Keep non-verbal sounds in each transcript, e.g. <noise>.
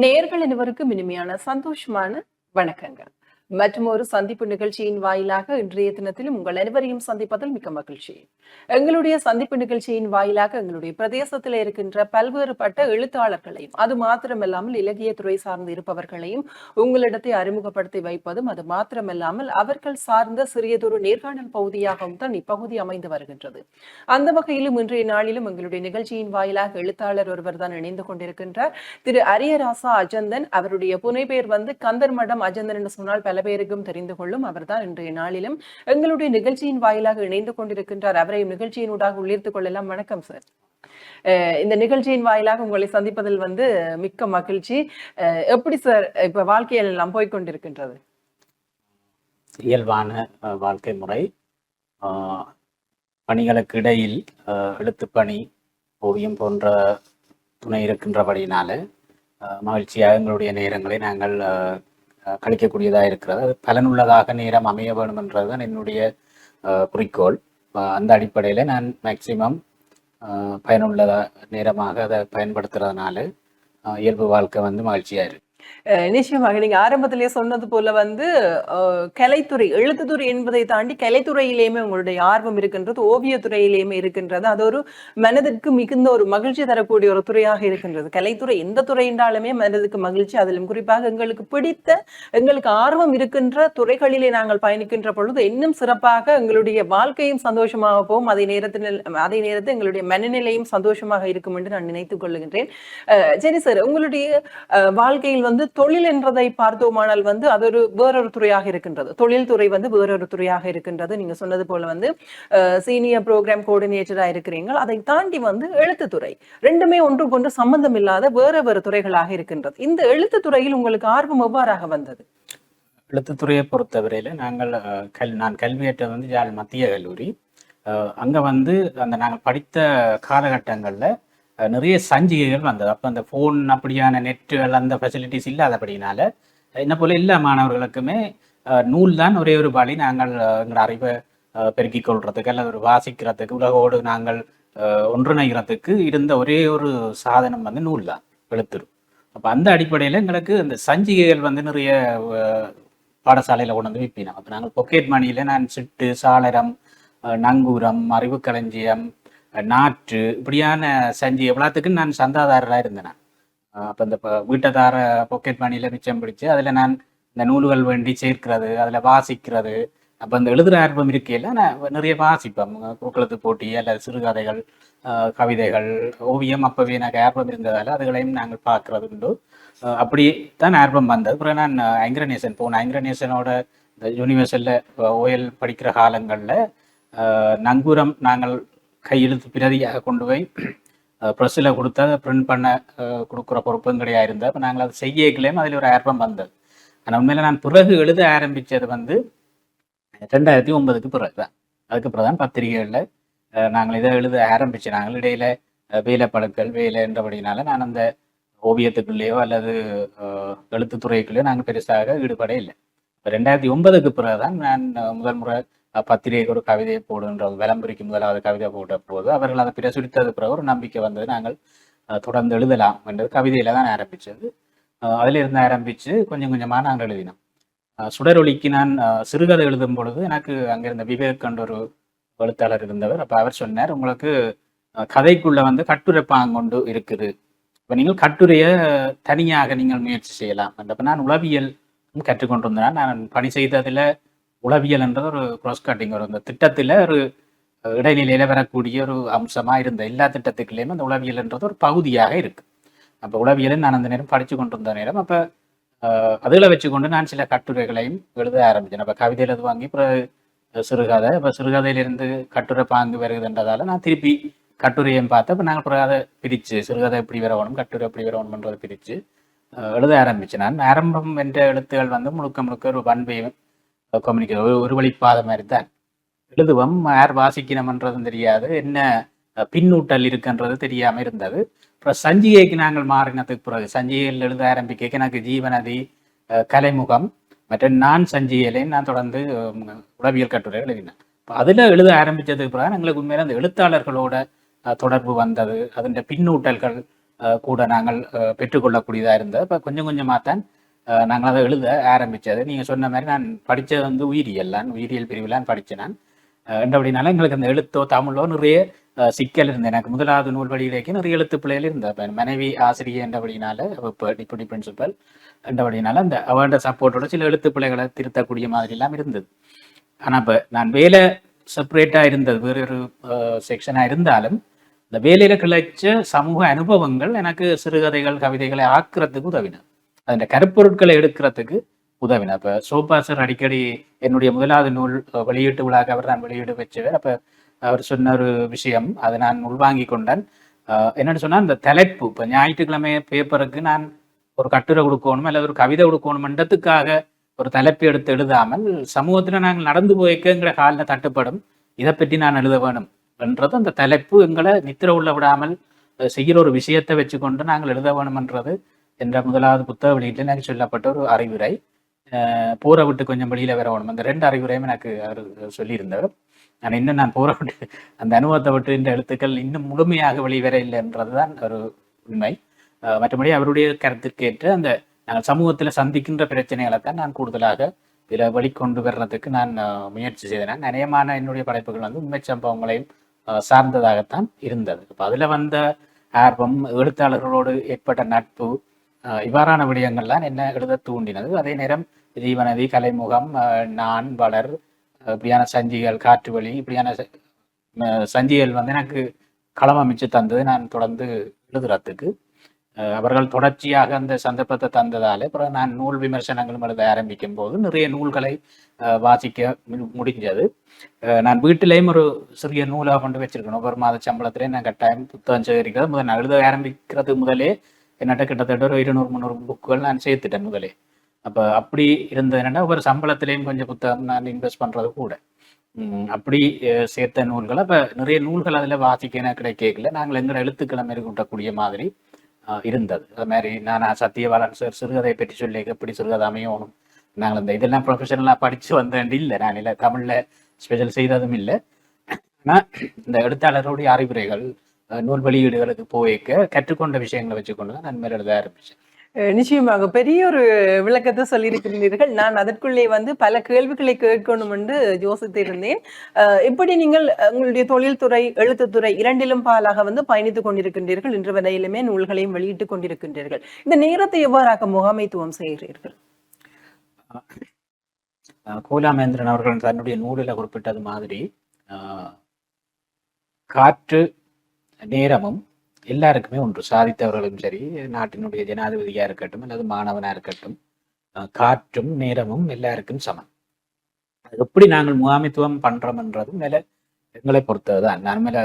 நேர்கள் அனைவருக்கும் இனிமையான சந்தோஷமான வணக்கங்கள். மற்றும் ஒரு சந்திப்பு நிகழ்ச்சியின் வாயிலாக இன்றைய தினத்திலும் உங்கள் அனைவரையும் சந்திப்பதில் மிக்க மகிழ்ச்சி. எங்களுடைய சந்திப்பு நிகழ்ச்சியின் வாயிலாக எங்களுடைய பிரதேசத்தில் இருக்கின்ற பல்வேறுபட்ட எழுத்தாளர்களையும் அது மாத்திரமல்லாமல் இலக்கிய துறை சார்ந்து இருப்பவர்களையும் உங்களிடத்தை அறிமுகப்படுத்தி வைப்பதும் அது மாத்திரமல்லாமல் அவர்கள் சார்ந்த சிறியதொரு நேர்காணல் பகுதியாகவும் தான் இப்பகுதி அமைந்து வருகின்றது. அந்த வகையிலும் இன்றைய நாளிலும் எங்களுடைய நிகழ்ச்சியின் வாயிலாக எழுத்தாளர் ஒருவர் தான் இணைந்து கொண்டிருக்கின்றார். திரு அரியராசா அஜந்தன் அவருடைய புனைப்பெயர் வந்து கந்தர் மடம் அஜந்தன் என்று சொன்னால் பல பேருக்கும் தெரிந்து கொள்ளும் அவர்தான் இன்றைய நாளிலும். எங்களுடைய நிகழ்ச்சியின் வாயிலாக இணைந்து கொண்டிருக்கின்றார். அவரையும் நிகழ்ச்சியினூடாக உள்ளிருத்துக் கொள்ளலாம். வணக்கம் சார் அஹ் இந்த நிகழ்ச்சியின் வாயிலாக உங்களை சந்திப்பதில் வந்து மிக்க மகிழ்ச்சி. அஹ் எப்படி சார் இப்ப வாழ்க்கையில் எல்லாம் போய்க்கொண்டிருக்கின்றது இயல்பான அஹ், வாழ்க்கை முறை. பணிகளுக்கு இடையில் அஹ், எழுத்துப்பணி ஓவியம் போன்ற துணை இருக்கின்றபடியினால அஹ், மகிழ்ச்சியாக எங்களுடைய நேரங்களை நாங்கள் அஹ், கழிக்கக்கூடியதாக இருக்கிறது. அது பலனுள்ளதாக நேரம் அமைய வேண்டும் என்றதுதான் என்னுடைய குறிக்கோள். அந்த அடிப்படையில் நான் மேக்சிமம் பயனுள்ளதாக நேரமாக அதை பயன்படுத்துறதுனால இயல்பு வாழ்க்கை வந்து மகிழ்ச்சியாக இருக்கு. நிச்சயமாக. நீங்க ஆரம்பத்திலேயே சொன்னது போல வந்து கலைத்துறை எழுத்துத்துறை என்பதை தாண்டி கலைத்துறையிலேயுமே உங்களுடைய ஆர்வம் இருக்கின்றது ஓவியத்துறையிலேயுமே இருக்கின்றது. அது ஒரு மனதிற்கு மிகுந்த ஒரு மகிழ்ச்சி தரக்கூடிய ஒரு துறையாக இருக்கின்றது. கலைத்துறை எந்த துறை என்றாலுமே மனதுக்கு மகிழ்ச்சி அதிலும் குறிப்பாக எங்களுக்கு பிடித்த எங்களுக்கு ஆர்வம் இருக்கின்ற துறைகளிலே நாங்கள் பயணிக்கின்ற பொழுது இன்னும் சிறப்பாக எங்களுடைய வாழ்க்கையும் சந்தோஷமாக போகும். அதே நேரத்தில் அதே நேரத்தில் எங்களுடைய மனநிலையும் சந்தோஷமாக இருக்கும் என்று நான் நினைத்துக் கொள்ளுகின்றேன் அஹ், சரி சார் உங்களுடைய வாழ்க்கையில் வந்து தொழில் என்றதை பார்த்தோமானால் வந்து அது ஒரு வேறொரு துறையாக இருக்கின்றது. தொழில் துறை வந்து வேறொரு துறையாக இருக்கின்றது. நீங்க சொன்னது போல வந்து சீனியர் ப்ரோக்ராம் கோஆர்டினேட்டரா இருக்கிறீங்க அதை தாண்டி வந்து எழுத்துத்துறை ரெண்டுமே ஒன்றுக்கொன்று சம்பந்தம் இல்லாத வேற வேறு துறைகளாக இருக்கின்றது. இந்த எழுத்துத்துறையில் உங்களுக்கு ஆர்வம் எவ்வாறாக வந்தது? எழுத்துத்துறையை பொறுத்தவரையில் நாங்கள் அஹ், கல் நான் கல்வியேற்ற வந்து யாழ் மத்திய கல்லூரி. அங்கே அங்க வந்து அந்த நாங்கள் படித்த காலகட்டங்களில் நிறைய சஞ்சிகைகள் வந்தது. அப்போ அந்த ஃபோன் அப்படியான நெட்டுகள் அந்த ஃபெசிலிட்டிஸ் இல்லாதபடினால என்ன போல எல்லா மாணவர்களுக்குமே நூல் தான் ஒரே ஒரு வழி. நாங்கள் எங்களோட அறிவை பெருக்கிக் கொள்றதுக்கு அல்லது ஒரு வாசிக்கிறதுக்கு உலகோடு நாங்கள் ஒன்றிணைகிறதுக்கு இருந்த ஒரே ஒரு சாதனம் வந்து நூல் தான் எழுத்துரு. அப்போ அந்த அடிப்படையில் எங்களுக்கு அந்த சஞ்சிகைகள் வந்து நிறைய பாடசாலையில் கொண்டு வந்து விற்பினோம் அப்போ நாங்கள் பொக்கெட் மணியில் நான் சிட்டு சாளரம் நங்கூரம் அறிவு களஞ்சியம் நாற்று இப்படியான சஞ்சி எவ்வளோத்துக்கு நான் சந்தாதாரராக இருந்தேன். அப்போ இந்த வீட்டதார பாக்கெட் பொக்கெட் மணியில் மிச்சம் பிடிச்சு அதில் நான் இந்த நூல்கள் வேண்டி சேர்க்கிறது அதில் வாசிக்கிறது. அப்போ இந்த எழுதுகிற ஆர்வம் இருக்கையில் நான் நிறைய வாசிப்பேன். அஹ், குறுக்கெழுத்து போட்டி அல்லது சிறுகதைகள் கவிதைகள் ஓவியம் அப்போவே எனக்கு ஆர்வம் இருந்ததால் அதுகளையும் நாங்கள் பார்க்கறது உண்டு. அப்படி தான் ஆர்வம் வந்தது. அப்புறம் நான் ஐங்கரநேசன் போனேன் ஐங்கரநேசனோட இந்த யூனிவர்சலில் ஓஎல் படிக்கிற காலங்களில் நங்கூரம் நாங்கள் கையெழுத்து பிரதியாக கொண்டு போய் ப்ரெஸ்ஸில் கொடுத்து அதை பிரிண்ட் பண்ண கொடுக்குற பொறுப்பும் கிடையாது இருந்தால் அப்போ நாங்கள் அதை செய்யக்கலையும் அதில் ஒரு ஆர்வம் வந்தது. ஆனால் உண்மையில் நான் பிறகு எழுத ஆரம்பித்தது வந்து ரெண்டாயிரத்தி ஒன்பதுக்கு பிறகு தான் அதுக்கு பிறகு தான் பத்திரிகைகளில் நாங்கள் இதை எழுத ஆரம்பித்தோம் நாங்கள் இடையில அஹ், வேலை வேலை என்றபடினால நான் அந்த ஓவியத்துக்குள்ளேயோ அல்லது எழுத்துத்துறைக்குள்ளேயோ நாங்கள் பெருசாக ஈடுபட இல்லை. இப்போ ரெண்டாயிரத்தி ஒன்பதுக்கு பிறகு தான் நான் முதல் முறை பத்திரிகை ஒரு கவிதையை போடுன்ற விளம்பரிக்கு முதலாவது கவிதை போட்ட போது அவர்கள் அதை பிரசுரித்தது பிறகு ஒரு நம்பிக்கை வந்தது. நாங்கள் தொடர்ந்து எழுதலாம் என்றது கவிதையில தான் ஆரம்பித்தது அதிலிருந்து ஆரம்பித்து கொஞ்சம் கொஞ்சமாக நாங்கள் எழுதினோம். சுடரொலிக்கு நான் சிறுகதை எழுதும் பொழுது எனக்கு அங்கே இருந்த விவேக் என்ற ஒரு எழுத்தாளர் இருந்தவர். அப்போ அவர் சொன்னார் உங்களுக்கு கதைக்குள்ள வந்து கட்டுரை பாங்கொண்டு இருக்குது. இப்போ நீங்கள் கட்டுரையை தனியாக நீங்கள் முயற்சி செய்யலாம். என்றப்ப நான் உளவியல் கற்றுக்கொண்டிருந்தேன். நான் பணி செய்ததில் உளவியல் என்றது ஒரு க்ராஸ் கட்டிங் ஒரு இந்த திட்டத்தில் ஒரு இடைநிலையில வரக்கூடிய ஒரு அம்சமா இருந்த எல்லா திட்டத்துக்குள்ளேயுமே அந்த உளவியல் என்றது ஒரு பகுதியாக இருக்கு. அப்போ உளவியலை நான் அந்த நேரம் படித்து கொண்டிருந்த நேரம் அப்போ அதில் வச்சுக்கொண்டு நான் சில கட்டுரைகளையும் எழுத ஆரம்பித்தேன். அப்போ அது வாங்கி அப்புறம் சிறுகதை இப்போ சிறுகதையிலிருந்து கட்டுரை பாங்கு வருகுதுன்றதால நான் திருப்பி கட்டுரையும் பார்த்து அப்போ நாங்கள் அப்புறம் அதை பிரித்து சிறுகதை எப்படி வரணும் கட்டுரை எப்படி வரணுன்றதை பிரித்து எழுத ஆரம்பித்தேன். நான் ஆரம்பம் என்ற எழுத்துகள் வந்து முழுக்க முழுக்க ஒரு பண்பையும் கம்யூனிகேட் ஒரு ஒரு வழிப்பாதை மாதிரி தான் எழுதுவோம் யார் வாசிக்கணும்ன்றதும் தெரியாது. என்ன பின்னூட்டல் இருக்குன்றது தெரியாமல் இருந்தது. அப்புறம் சஞ்சிகைக்கு நாங்கள் மாறினதுக்கு பிறகு சஞ்சிகையில் எழுத ஆரம்பிக்க எனக்கு ஜீவநதி கலைமுகம் மற்ற நான் சஞ்சிகையிலையும் நான் தொடர்ந்து உளவியல் கட்டுரை எழுதினேன். இப்போ அதில் எழுத ஆரம்பித்ததுக்கு பிறகு எங்களுக்கு உண்மையில அந்த எழுத்தாளர்களோட தொடர்பு வந்தது. அதன் பின்னூட்டல்கள் கூட நாங்கள் அஹ், பெற்றுக்கொள்ளக்கூடியதாக இருந்தது. இப்போ கொஞ்சம் கொஞ்சமாக தான் நாங்கள் அதை எழுத ஆரம்பித்தது நீங்கள் சொன்ன மாதிரி நான் படித்தது வந்து உயிரியல் நான் உயிரியல் பிரிவிலான் படித்தேன் நான். அஹ், என்றபடினால எங்களுக்கு அந்த எழுத்தோ தமிழோ நிறைய சிக்கல் இருந்தது. எனக்கு முதலாவது நூல் வழியிலேக்கு நிறைய எழுத்து பிள்ளைகள் இருந்தேன் மனைவி ஆசிரியர் என்றபடினால இப்போ டிப்டி பிரின்சிபல் என்றபடினால அந்த அவர்கிட்ட சப்போர்ட்டோட சில எழுத்து பிள்ளைகளை திருத்தக்கூடிய மாதிரி எல்லாம் இருந்தது. ஆனால் இப்போ நான் வேலை செப்பரேட்டாக இருந்தது. வேறு ஒரு செக்ஷனாக இருந்தாலும் இந்த வேலையில் கிளைச்ச சமூக அனுபவங்கள் எனக்கு சிறுகதைகள் கவிதைகளை ஆக்குறதுக்கு உதவின அந்த கருப்பொருட்களை எடுக்கிறதுக்கு உதவினா. இப்போ சோபாசர் அடிக்கடி என்னுடைய முதலாவது நூல் வெளியீட்டு விழாக்கு அவர் தான் வெளியீடு வச்சவர். அப்போ அவர் சொன்ன ஒரு விஷயம் அதை நான் உள்வாங்கி கொண்டேன். என்னென்னு என்னன்னு சொன்னால் இந்த தலைப்பு இப்போ ஞாயிற்றுக்கிழமை பேப்பருக்கு நான் ஒரு கட்டுரை கொடுக்கணும் அல்லது ஒரு கவிதை கொடுக்கணுமன்றதுக்காக ஒரு தலைப்பு எடுத்து எழுதாமல் சமூகத்தில் நாங்கள் நடந்து போய்க்கங்கிற காலில் தட்டுப்படும் இதை பற்றி நான் எழுத வேணும் என்றது அந்த தலைப்பு எங்களை நித்திர உள்ள விடாமல் செய்கிற ஒரு விஷயத்தை வச்சுக்கொண்டு நாங்கள் எழுத வேணும்ன்றது என்ற முதலாவது புத்தக வெளியீட்டில் எனக்கு சொல்லப்பட்ட ஒரு அறிவுரை. போரை விட்டு கொஞ்சம் வெளியில் வர வேணும் அந்த ரெண்டு அறிவுரையும் எனக்கு அவர் சொல்லியிருந்தவர் ஆனால் இன்னும் நான் போரை விட்டு அந்த அனுபவத்தை விட்டு இந்த எழுத்துக்கள் இன்னும் முழுமையாக வெளிவர இல்லைன்றது தான் ஒரு உண்மை. மற்றபடி அவருடைய கருத்துக்கேற்ற அந்த நாங்கள் சமூகத்தில் சந்திக்கின்ற பிரச்சனைகளை தான் நான் கூடுதலாக இதில் வெளிக்கொண்டு வர்றதுக்கு நான் முயற்சி செய்தேன். நிறையமான என்னுடைய படைப்புகள் வந்து உண்மை சம்பவங்களையும் சார்ந்ததாகத்தான் இருந்தது. இப்போ அதில் வந்த ஆர்வம் எழுத்தாளர்களோடு ஏற்பட்ட நட்பு இவ்வாறான விடயங்கள்லாம் என்ன எழுத தூண்டினது. அதே நேரம் ஜீவனதி கலைமுகம் அஹ், நான் வளர் அஹ், இப்படியான சஞ்சிகள் காற்று வழி இப்படியான சஞ்சிகள் வந்து எனக்கு களம் அமைச்சு தந்தது நான் தொடர்ந்து எழுதுறதுக்கு. அஹ் அவர்கள் தொடர்ச்சியாக அந்த சந்தர்ப்பத்தை தந்ததால அப்புறம் நான் நூல் விமர்சனங்களும் எழுத ஆரம்பிக்கும் போது நிறைய நூல்களை அஹ், வாசிக்க மு- முடிஞ்சது. அஹ், நான் வீட்டிலேயும் ஒரு சிறிய நூலாக கொண்டு வச்சிருக்கேன் ஒவ்வொரு மாத சம்பளத்திலே நான் கட்டாயம் புத்தகம் சேகரிக்கிறது முதல் நான் எழுத ஆரம்பிக்கிறது முதலே என்னட்ட கிட்டத்தட்ட ஒரு இருநூறு முந்நூறு புக்குகள் நான் சேர்த்துட்டேன் முதலே. அப்போ அப்படி இருந்தது என்னன்னா ஒவ்வொரு சம்பளத்திலையும் கொஞ்சம் புத்தகம் நான் இன்வெஸ்ட் பண்ணுறது கூட. உம், அப்படி சேர்த்த நூல்கள். அப்போ நிறைய நூல்கள் அதில் வாசிக்க எனக்கு கிடைக்கல நாங்கள் எங்களை எழுத்துக்களை மெருகூட்டக்கூடிய மாதிரி இருந்தது. அது மாதிரி நான் சத்தியவாளன் சார் சிறுகதை பற்றி சொல்லி எப்படி சிறுகதை அமையணும்? நாங்கள் இந்த இதெல்லாம் ப்ரொஃபஷனலாக படித்து வந்தேன். இல்லை நான் இல்லை தமிழில் ஸ்பெஷல் செய்ததும் இல்லை. ஆனால் இந்த எழுத்தாளருடைய அறிவுரைகள் நூல் வெளியீடுகளுக்கு போய்க்க கற்றுக்கொண்ட விஷயங்களை வச்சுக்கொண்டு தான் நான் மேலே எழுத ஆரம்பித்தேன் நிச்சயமாக பெரிய ஒரு விளக்கத்தை சொல்லியிருக்கிறீர்கள். நான் அதற்குள்ளே வந்து பல கேள்விகளை கேட்கணும் என்று யோசித்திருந்தேன். அஹ் எப்படி நீங்கள் உங்களுடைய தொழில்துறை எழுத்துத்துறை இரண்டிலும் பாலாக வந்து பயணித்துக் கொண்டிருக்கின்றீர்கள்? இன்று வரையிலுமே நூல்களையும் வெளியிட்டுக் கொண்டிருக்கின்றீர்கள். இந்த நேரத்தை எவ்வாறாக முகாமைத்துவம் செய்கிறீர்கள்? கோலாமேந்திரன் அவர்கள் தன்னுடைய நூலில் குறிப்பிட்டது மாதிரி காற்று நேரமும் எல்லாருக்குமே ஒன்று சாதித்தவர்களும் சரி நாட்டினுடைய ஜனாதிபதியா இருக்கட்டும் அல்லது மாணவனா இருக்கட்டும் அஹ், காற்றும் நேரமும் எல்லாருக்கும் சமம். அது எப்படி நாங்கள் முகாமித்துவம் பண்றோம்ன்றதும் மேல எங்களை பொறுத்ததுதான். நான் மேல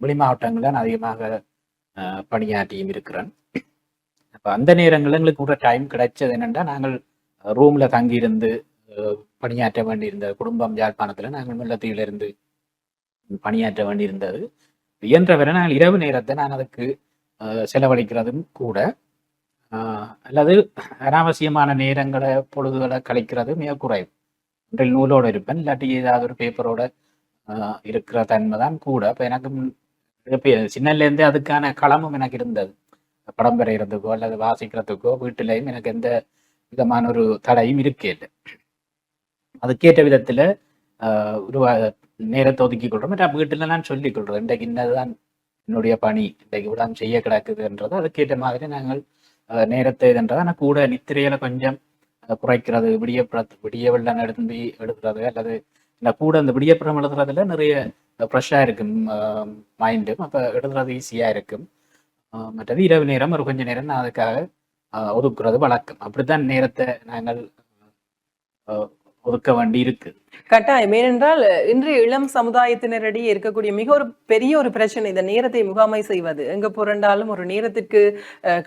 வெளி மாவட்டங்களில் நான் அதிகமாக அஹ், பணியாற்றியும் இருக்கிறேன். அப்போ அந்த நேரங்களில் எங்களுக்கு கூட டைம் கிடைச்சது என்னென்னா நாங்கள் ரூம்ல தங்கியிருந்து அஹ், பணியாற்ற வேண்டியிருந்த குடும்பம் யாழ்ப்பாணத்தில் நாங்கள் முல்லத்தீவிலிருந்து பணியாற்ற வேண்டியிருந்தது. இயன்றவரை நான் இரவு நேரத்தை நான் அதுக்கு அஹ், செலவழிக்கிறதும் கூட அல்லது அனாவசியமான நேரங்களை பொழுதுகளை கழிக்கிறது மிக குறைவு. ஒன்றில் நூலோடு இருப்பேன் இல்லாட்டி ஏதாவது ஒரு பேப்பரோட அஹ், இருக்கிற தன்மை தான் கூட. இப்போ எனக்கு சின்னலேருந்தே அதுக்கான களமும் எனக்கு இருந்தது. படம் வரைகிறதுக்கோ அல்லது வாசிக்கிறதுக்கோ வீட்டிலையும் எனக்கு எந்த விதமான ஒரு தடையும் இருக்கே இல்லை அதுக்கேற்ற விதத்தில் உருவா நேரத்தை ஒதுக்கி கொள்றோம். மற்ற வீட்டில் நான் சொல்லிக் கொள்றேன் இன்றைக்கு இன்னதுதான் என்னுடைய பணி. இன்றைக்கு விடாம செய்ய கிடக்குதுன்றது அதுக்கேற்ற மாதிரி நாங்கள் நேரத்தை இதுன்றது ஆனால் கூட நித்திரையில கொஞ்சம் குறைக்கிறது விடிய விடிய வெள்ளம் எழும்பி எழுதுறது அல்லது இந்த கூட அந்த விடியப்புறம் எழுதுறதுல நிறைய ஃப்ரெஷ்ஷாக இருக்கும் மைண்டும் அப்போ எழுதுறது ஈஸியாக இருக்கும். மற்றது இரவு நேரம் ஒரு கொஞ்ச நேரம் நான் அதுக்காக ஒதுக்குறது வழக்கம். அப்படித்தான் நேரத்தை நாங்கள் ஒதுக்க வேண்டி இருக்கு. கட்டாயம். ஏனென்றால் இன்றைய இளம் சமுதாயத்தினரிடையே இருக்கக்கூடிய மிக ஒரு பெரிய ஒரு பிரச்சனை இந்த நேரத்தை முகாமை செய்வது. எங்க புரண்டாலும் ஒரு நேரத்திற்கு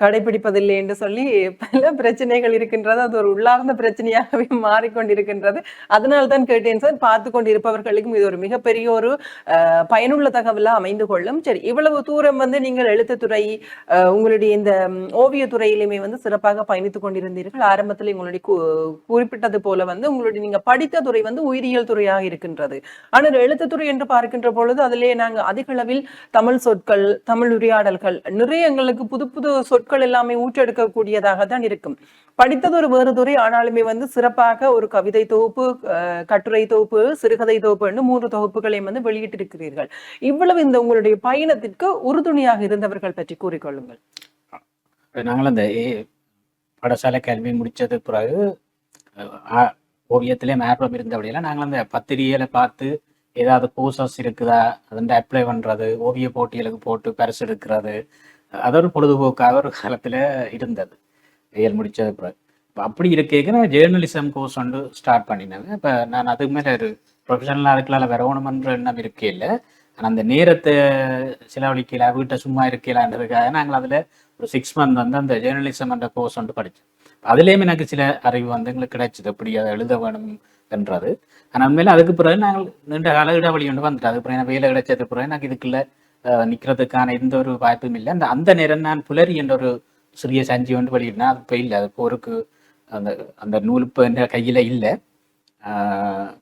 கடைபிடிப்பதில்லை என்று சொல்லி பல பிரச்சனைகள் இருக்கின்றது. அது ஒரு உள்ளார்ந்த பிரச்சனையாகவே <laughs> மாறிக்கொண்டிருக்கின்றது. அதனால தான் கேட்டேன் சார் பார்த்து கொண்டிருப்பவர்களுக்கும் இது ஒரு மிகப்பெரிய ஒரு அஹ், பயனுள்ள தகவலா அமைந்து கொள்ளும். சரி இவ்வளவு தூரம் வந்து நீங்கள் எழுத்துத்துறை அஹ், உங்களுடைய இந்த ஓவிய ஓவியத்துறையிலுமே வந்து சிறப்பாக பயணித்துக் கொண்டிருந்தீர்கள். ஆரம்பத்தில் உங்களுடைய குறிப்பிட்டது போல வந்து உங்களுடைய நீங்க படித்த துறை வந்து உயிரியல் துறையாக இருக்கின்றது. ஆனால் எழுத்துத்துறை என்று பார்க்கின்ற பொழுது அதிலே நாங்கள் அதிக அளவில் தமிழ் சொற்கள் தமிழ் உரையாடல்கள் நிறைய எங்களுக்கு புது புது சொற்கள் எல்லாமே ஊற்றெடுக்கக்கூடியதாக தான் இருக்கும். படித்தது ஒரு வேறு துறை ஆனாலுமே வந்து சிறப்பாக ஒரு கவிதை தொகுப்பு கட்டுரை தொகுப்பு சிறுகதை தொகுப்பு மூன்று தொகுப்புகளையும் வந்து வெளியிட்டிருக்கிறீர்கள். இவ்வளவு இந்த உங்களுடைய பயணத்திற்கு உறுதுணையாக இருந்தவர்கள் பற்றி கூறிக்கொள்ளுங்கள். நாங்கள் அந்த பாடசாலை கல்வி முடிச்சது பிறகு ஓவியத்திலே இருந்த இருந்தபடியெல்லாம் நாங்கள் அந்த பத்திரிகையில பார்த்து ஏதாவது கோர்சஸ் இருக்குதா? அதை அப்ளை பண்றது ஓவிய போட்டிகளுக்கு போட்டு பரிசு எடுக்கிறது அது ஒரு பொழுதுபோக்காக ஒரு காலத்துல இருந்தது. ஏல் முடிச்சது பிறகு. இப்போ அப்படி இருக்க நான் ஜேர்னலிசம் கோர்ஸ் வந்து ஸ்டார்ட் பண்ணினேன். இப்போ நான் அதுக்கு மேலே ஒரு ப்ரொஃபஷனலாக அதுக்குள்ள வரணுமன்ற எண்ணம் இருக்கே இல்லை. ஆனால் அந்த நேரத்தை செலவழிக்கல வீட்டை சும்மா இருக்கலான்றதுக்காக நாங்கள் அதில் ஒரு சிக்ஸ் மந்த் வந்து அந்த ஜேர்னலிசம் என்ற கோர்ஸ் வந்து படித்தோம் அதுலேயும் எனக்கு சில அறிவு வந்து எங்களுக்கு கிடைச்சது. எப்படி அதை எழுத வேணும் என்றது ஆனால் உண்மையில அதுக்கு பிறகு நாங்கள் நீண்ட கால இடைவெளி ஒன்று வந்துட்டு அதுக்கு பிறகு வேலை கிடைச்சது பிறகு எனக்கு இதுக்குள்ள நிற்கிறதுக்கான நிக்கிறதுக்கான எந்த ஒரு வாய்ப்பும் இல்லை. அந்த அந்த நேரம் நான் புலரி என்ற ஒரு சிறிய சஞ்சி ஒன்று வெளியிட்டேன் அது இப்போ இல்லை. அது போருக்கு அந்த அந்த நூல் இப்போ என்ற கையில் இல்லை.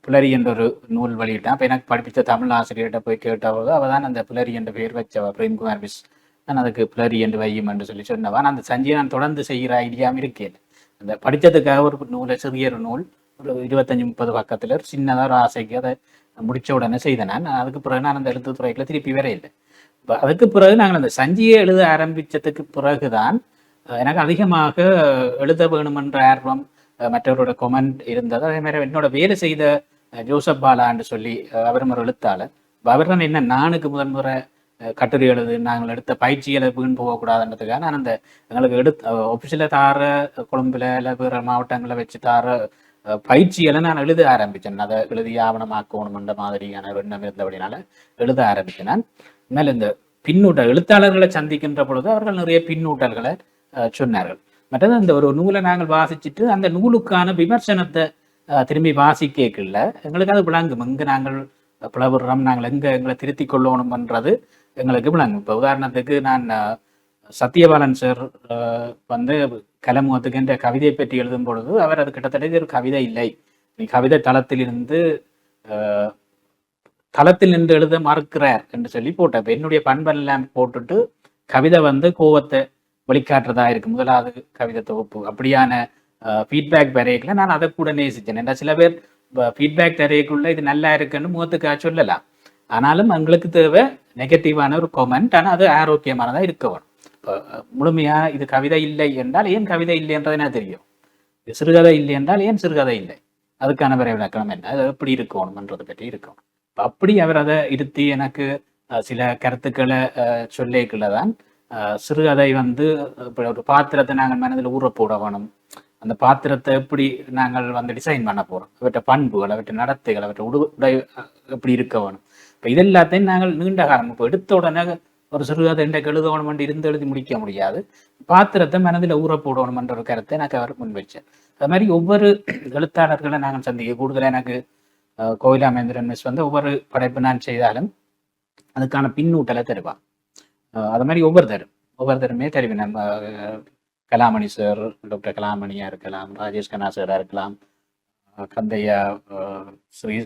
புலரி என்ற ஒரு நூல் வெளியிட்டேன். அப்போ எனக்கு படிப்பித்த தமிழ் ஆசிரியர்கிட்ட போய் கேட்டபோது அவள் தான் அந்த புலரி என்ற பெயர் வச்சவ பிரேம்குமார் மிஸ். நான் அதுக்கு புலரி என்று வையும் என்று சொல்லி சொன்னவா. நான் அந்த சஞ்சியை நான் தொடர்ந்து செய்கிற ஐடியாவும் இருக்கேன் அந்த படித்ததுக்காக ஒரு நூல் சிறிய ஒரு நூல் ஒரு இருபத்தஞ்சி முப்பது பக்கத்தில் ஒரு சின்னதாக ஒரு ஆசைக்கு அதை முடிச்ச உடனே செய்தேன் நான். அதுக்கு பிறகு நான் அந்த எழுத்துத்துறைக்குள்ள திருப்பி வேற இல்லை. இப்போ அதுக்கு பிறகு நாங்கள் அந்த சஞ்சியை எழுத ஆரம்பித்ததுக்கு பிறகு தான் எனக்கு அதிகமாக எழுத வேணுமென்ற ஆர்வம் மற்றவரோட கொமெண்ட் இருந்தது. அதே மாதிரி என்னோட வேலை செய்த ஜோசப் பாலான்னு சொல்லி அவரும் ஒரு எழுத்தாளர். அவர் தான் என்ன நானுக்கு முதன் முறை கட்டுரை எழுது நாங்கள் எடுத்த பயிற்சிகளை வீண் போகக்கூடாதுன்றதுக்காக நான் அந்த எங்களுக்கு எடுத்து ஒஃபிஷியலாக தார கொழும்புல இல்லை வேறு மாவட்டங்களில் வச்சு தார பயிற்சிகளை நான் எழுத ஆரம்பித்தேன் அதை எழுதி ஆவணமாக்கணுமென்ற மாதிரியான எண்ணம் இருந்தபடினால எழுத ஆரம்பித்தேன் நான். மேலே இந்த பின்னூட்ட எழுத்தாளர்களை சந்திக்கின்ற பொழுது அவர்கள் நிறைய பின்னூட்டல்களை அஹ், சொன்னார்கள். மற்றது அந்த ஒரு நூலை நாங்கள் வாசிச்சுட்டு அந்த நூலுக்கான விமர்சனத்தை திரும்பி வாசிக்கல எங்களுக்கு அது விளங்கும். எங்கே நாங்கள் பிளவுறோம் நாங்கள் எங்க எங்களை திருத்திக் கொள்ளணும்ன்றது எங்களுக்கு விளங்கும் இப்போ உதாரணத்துக்கு நான் அஹ், சத்யபாலன் சார் வந்து கலமுகத்துக்கு என்ற கவிதையை பற்றி எழுதும் பொழுது அவர் அது கிட்டத்தட்ட இது ஒரு கவிதை இல்லை. நீ கவிதை தளத்திலிருந்து தளத்தில் நின்று எழுத மறுக்கிறார் என்று சொல்லி போட்டேன் என்னுடைய பண்பெல்லாம் போட்டுட்டு கவிதை வந்து கோவத்தை வெளிக்காட்டுறதா இருக்கு. முதலாவது கவிதை தொகுப்பு. அப்படியான ஃபீட்பேக் வரையக்குள்ள நான் அதை கூட நேசித்தேன் ஏன்னா சில பேர் ஃபீட்பேக் தரையக்குள்ள இது நல்லா இருக்குன்னு முகத்துக்காக சொல்லலாம். ஆனாலும் எங்களுக்கு தேவை நெகட்டிவான ஒரு கமெண்ட் ஆனால் அது ஆரோக்கியமானதாக இருக்க வேணும். இப்போ முழுமையாக இது கவிதை இல்லை என்றால் ஏன் கவிதை இல்லை என்றது என்ன தெரியும்? இது சிறுகதை இல்லை என்றால் ஏன் சிறுகதை இல்லை? அதுக்கான வரை விளக்கம் என்ன? அது எப்படி இருக்கணும்ன்றதை பற்றி இருக்கும் இப்போ அப்படி அவர் அதை இருத்தி எனக்கு சில கருத்துக்களை சொல்லிக்குள்ள தான். சிறுகதை வந்து இப்போ ஒரு பாத்திரத்தை நாங்கள் மனதில் ஊற போட வேணும். அந்த பாத்திரத்தை எப்படி நாங்கள் வந்து டிசைன் பண்ண போகிறோம் அவற்றை பண்புகள் அவற்றை நடத்தைகள் அவற்றை உடு உடை எப்படி இருக்க வேணும்? இப்போ இதெல்லாத்தையும் நாங்கள் நீண்ட காலம் இப்போ எடுத்த உடனே ஒரு சிறுகதை இன்றைக்கு எழுதணும் இருந்து எழுதி முடிக்க முடியாது. பாத்திரத்தை மனதில் ஊற போடணுமென்ற ஒரு கருத்தை எனக்கு அவர் முன்வைச்சேன் அது மாதிரி ஒவ்வொரு எழுத்தாளர்களை நாங்கள் சந்திக்க கூடுதலாக எனக்கு கோயிலாமேந்திரன் மிஸ் வந்து ஒவ்வொரு படைப்பு நான் செய்தாலும் அதுக்கான பின்னூட்டலை தருவான் அது மாதிரி ஒவ்வொருத்தரும் ஒவ்வொருத்தருமே ஒவ்வொரு நம்ம தருவேன் கலாமணி சார் டாக்டர் கலாமணியா இருக்கலாம் ராஜேஷ் கண்ணா சாரா இருக்கலாம் கந்தையா ஸ்ரீ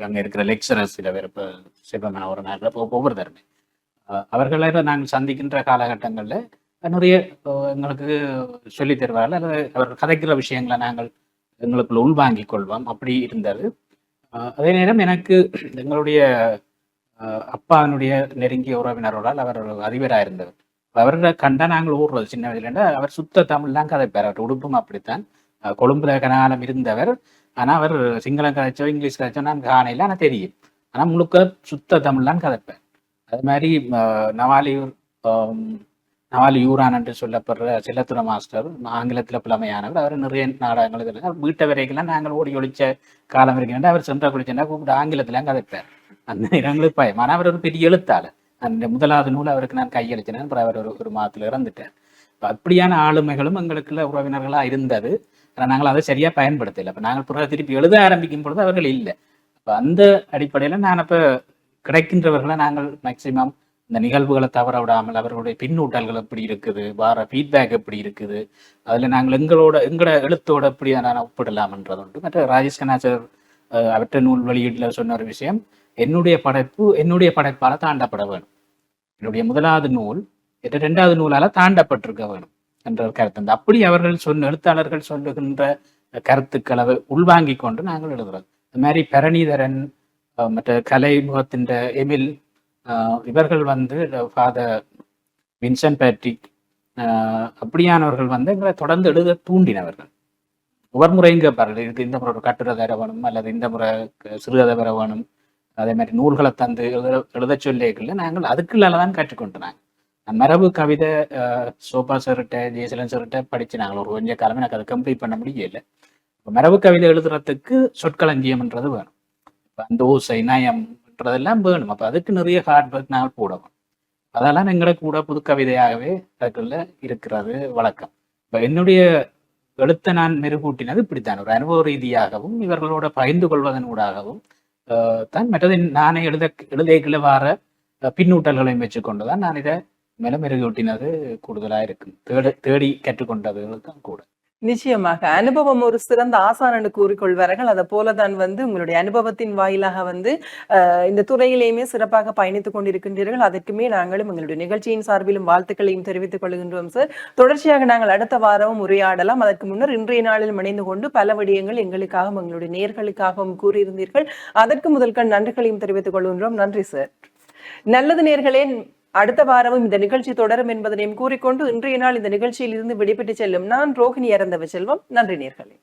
அங்க இருக்கிற லெக்சரர்ஸ் சில பேர் இப்போ சிவமன ஒரு நேரில் அவர்களை நாங்கள் சந்திக்கின்ற காலகட்டங்களில் நிறைய எங்களுக்கு சொல்லி தருவார்கள். அல்லது அவர்கள் கதைக்கிற விஷயங்களை நாங்கள் எங்களுக்குள்ள உள்வாங்கிக் கொள்வோம். அப்படி இருந்தது. அதே நேரம் எனக்கு எங்களுடைய அஹ், அப்பாவினுடைய நெருங்கிய உறவினரோடால் அவர் அதிபராக இருந்தவர் அவர்களை கண்டா நாங்கள் ஊடுறது சின்ன வயதுல அவர் சுத்த தமிழ்லாம் கதைப்பார் அவர் உடுப்பும் அப்படித்தான். கொழும்புல கனகாலம் இருந்தவர். ஆனா அவர் சிங்களம் கதைச்சோ இங்கிலீஷ் கதைச்சோ நான் காணையில் ஆனால் தெரியும் ஆனா முழுக்க சுத்த தமிழ்லாம் கதைப்பேன் அது மாதிரி நவாலியூர் நவாலி யூரான் என்று சொல்லப்படுற செல்லத்துற மாஸ்டர் ஆங்கிலத்தில் புலமையானவர் அவர் நிறைய நாடகங்கள் இதில் வீட்டை வரைக்கெல்லாம் நாங்கள் ஓடி ஒழிச்ச காலம் இருக்கின்ற அவர் சென்ற குளிச்சா கூப்பிட்டு ஆங்கிலத்திலாம் கதைப்பார் அந்த இடங்களுக்கு பயம் ஆனால் அவர் ஒரு பெரிய எழுத்தாளர் அந்த முதலாவது நூல் அவருக்கு நான் கையளிச்சினேன் அப்புறம் அவர் ஒரு ஒரு மாதத்துல இறந்துட்டார் அப்படியான ஆளுமைகளும் எங்களுக்குள்ள உறவினர்களா இருந்தது ஆனால் நாங்கள் அதை சரியா பயன்படுத்தலை. அப்ப நாங்கள் புற திருப்பி எழுத ஆரம்பிக்கும் பொழுது அவர்கள் இல்லை. அப்ப அந்த அடிப்படையில நான் அப்போ கிடைக்கின்றவர்களை நாங்கள் மேக்சிமம் இந்த நிகழ்வுகளை தவற விடாமல் அவர்களுடைய பின்னூட்டல்கள் எப்படி இருக்குது வார ஃபீட்பேக் எப்படி இருக்குது அதுல நாங்கள் எங்களோட எங்களோட எழுத்தோட எப்படி நான் ஒப்பிடலாம்ன்றது உண்டு. மற்ற ராஜேஷ் கண்ணாச்சர் அவற்றை நூல் வெளியீட்டில் சொன்ன ஒரு விஷயம் என்னுடைய படைப்பு என்னுடைய படைப்பால் தாண்டப்பட வேணும். என்னுடைய முதலாவது நூல் என்ற ரெண்டாவது நூலால தாண்டப்பட்டிருக்க வேணும். என்ற ஒரு கருத்து. அந்த அப்படி அவர்கள் சொன்ன எழுத்தாளர்கள் சொல்லுகின்ற கருத்துக்களை உள்வாங்கி கொண்டு நாங்கள் எழுதுறோம். இந்த மாதிரி பரணிதரன் மற்ற கலை முகத்தின் எமில் இவர்கள் வந்து ஃபாதர் வின்சென்ட் பேட்ரிக் அப்படியானவர்கள் வந்து எங்களை தொடர்ந்து எழுத தூண்டினவர்கள். ஒவ்வொரு முறையும் கேட்பார்கள் இதுக்கு இந்த முறை ஒரு கட்டுரை தர வேணும் அல்லது இந்த முறை சிறுகதை பெற வேணும் அதே மாதிரி நூல்களை தந்து எழுத எழுத சொல்லிக்கல நாங்கள் அதுக்குள்ளால தான் கற்றுக்கொண்டு நாங்கள். மரபு கவிதை சோபா சார்கிட்ட ஜெயசலன் சார்கிட்ட படிச்சு நாங்கள் ஒரு கொஞ்ச காலமே எனக்கு அதை கம்ப்ளீட் பண்ண முடியல. இப்ப மரபு கவிதை எழுதுறதுக்கு சொற்களஞ்சியம்ன்றது வேணும். இப்ப அந்த ஓசை நயம்ன்றதெல்லாம் வேணும். அப்போ அதுக்கு நிறைய ஹார்ட் ஒர்க் நாங்கள் போடணும். அதெல்லாம் எங்களை கூட புது கவிதையாகவே அதுக்குள்ள இருக்கிறது வழக்கம். இப்போ என்னுடைய எழுத்தை நான் மெருகூட்டினது இப்படித்தான். ஒரு அனுபவ ரீதியாகவும் இவர்களோட பகிர்ந்து கொள்வதன் ஊடாகவும் தான் மற்றது நானே எழுத எழுதைகளை வார பின்னூட்டல்களையும் வச்சுக்கொண்டு தான் நான் இதை மேல மெருகூட்டினது கூடுதலாக தேடி தேடி கற்றுக்கொண்டது தான் கூட. நிச்சயமாக. அனுபவம் ஒரு சிறந்த ஆசானன்னு கூறிக்கொள்வார்கள். அதை போலதான் வந்து உங்களுடைய அனுபவத்தின் வாயிலாக வந்து இந்த துறையிலேயுமே சிறப்பாக பயணித்துக் கொண்டிருக்கின்றீர்கள். அதற்குமே நாங்களும் எங்களுடைய நிகழ்ச்சியின் சார்பிலும் வாழ்த்துக்களையும் தெரிவித்துக் கொள்கின்றோம் சார் தொடர்ச்சியாக நாங்கள் அடுத்த வாரமும் உரையாடலாம். அதற்கு முன்னர் இன்றைய நாளில் இணைந்து கொண்டு பல விடயங்கள் எங்களுக்காகவும் எங்களுடைய நேர்களுக்காகவும் கூறியிருந்தீர்கள். அதற்கு முதல்கள் நன்றிகளையும் தெரிவித்துக் கொள்கின்றோம். நன்றி சார் நல்லது நேர்களே. அடுத்த வாரமும் இந்த நிகழ்ச்சி தொடரும் என்பதனையும் கூறிக்கொண்டு இன்றைய நாள் இந்த நிகழ்ச்சியில் இருந்து விடைபெற்று செல்லும் நான் ரோஹிணி இறந்தவ செல்வம். நன்றி நேர்களே.